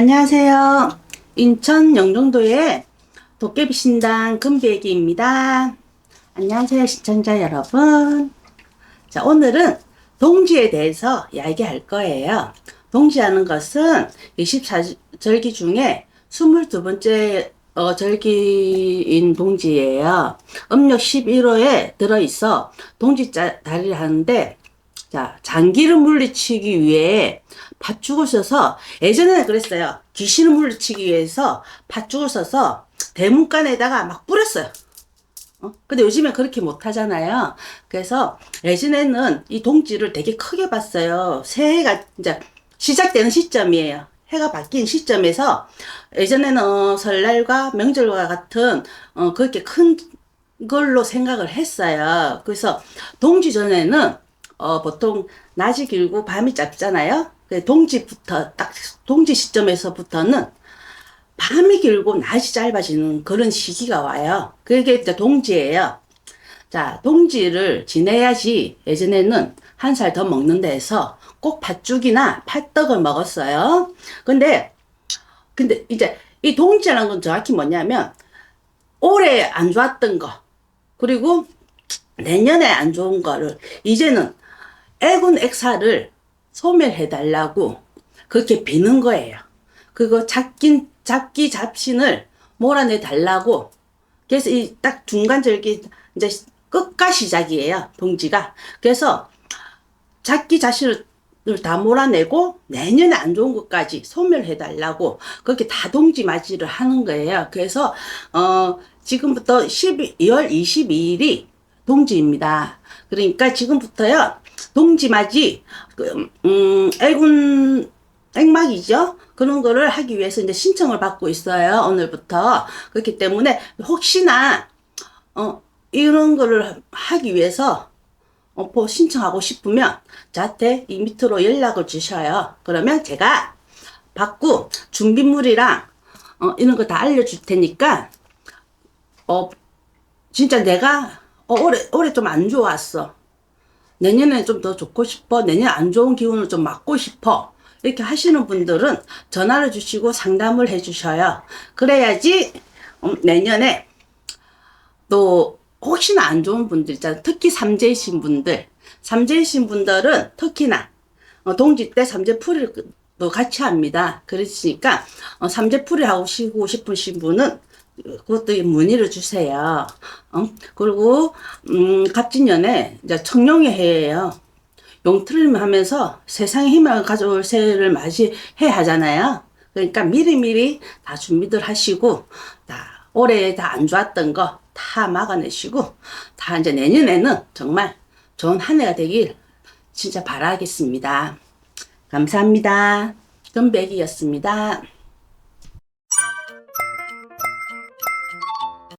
안녕하세요. 인천 영종도의 도깨비 신당 금배기입니다. 안녕하세요, 시청자 여러분. 자, 오늘은 동지에 대해서 이야기할 거예요. 동지하는 것은 24절기 중에 22번째 어, 절기인 동지예요. 음력 11호에 들어있어 동지 다리를 하는데 자, 장기를 물리치기 위해 팥죽을 써서 예전에는 그랬어요. 귀신을 물리치기 위해서 팥죽을 써서 대문간에다가 막 뿌렸어요. 어? 근데 요즘에 그렇게 못 하잖아요. 그래서 예전에는 이 동지를 되게 크게 봤어요. 새해가 이제 시작되는 시점이에요. 해가 바뀐 시점에서 예전에는 어, 설날과 명절과 같은 어, 그렇게 큰 걸로 생각을 했어요. 그래서 동지 전에는 어, 보통 낮이 길고 밤이 짧잖아요. 그 동지부터 딱 동지 시점에서부터는 밤이 길고 낮이 짧아지는 그런 시기가 와요. 그게 이제 동지예요. 자, 동지를 지내야지 예전에는 한 살 더 먹는 데에서 꼭 팥죽이나 팥떡을 먹었어요. 근데 근데 이제 이 동지라는 건 정확히 뭐냐면 올해 안 좋았던 거 그리고 내년에 안 좋은 거를 이제는 애군 액사를 소멸해 달라고 그렇게 비는 거예요. 그거 잡긴 잡기 잡신을 몰아내 달라고 그래서 이 딱 중간 절기 이제 끝과 시작이에요. 동지가 그래서 잡기 자신을 다 몰아내고 내년에 안 좋은 것까지 소멸해 달라고 그렇게 다동지 맞이를 하는 거예요. 그래서 어 지금부터 12월 22일이 동지입니다. 그러니까 지금부터요 동지맞이 그, 음 애군 액막이죠. 그런 거를 하기 위해서 이제 신청을 받고 있어요. 오늘부터. 그렇기 때문에 혹시나 어 이런 거를 하기 위해서 어, 뭐 신청하고 싶으면 저한테 이 밑으로 연락을 주셔요. 그러면 제가 받고 준비물이랑 어, 이런 거 다 알려줄 테니까 어 진짜 내가 어, 올해 올해 좀 안 좋았어. 내년에 좀 더 좋고 싶어. 내년 안 좋은 기운을 좀 막고 싶어. 이렇게 하시는 분들은 전화를 주시고 상담을 해 주셔요. 그래야지 음, 내년에 또 혹시나 안 좋은 분들 있잖아요. 특히 삼재이신 분들. 삼재이신 분들은 특히나 어, 동지 때 삼재풀이를 또 같이 합니다. 그러시니까 어, 삼재풀이 하고 싶으신 분은 그것도 문의를 주세요. 어? 그리고 음, 갑진년에 이제 청룡의 해예요. 용틀림 하면서 세상에 힘을 가져올 새해를 맞이해야 하잖아요. 그러니까 미리미리 다 준비들 하시고 다 올해 다 안 좋았던 거 다 막아내시고 다 이제 내년에는 정말 좋은 한 해가 되길 진짜 바라겠습니다. 감사합니다. 금백이었습니다.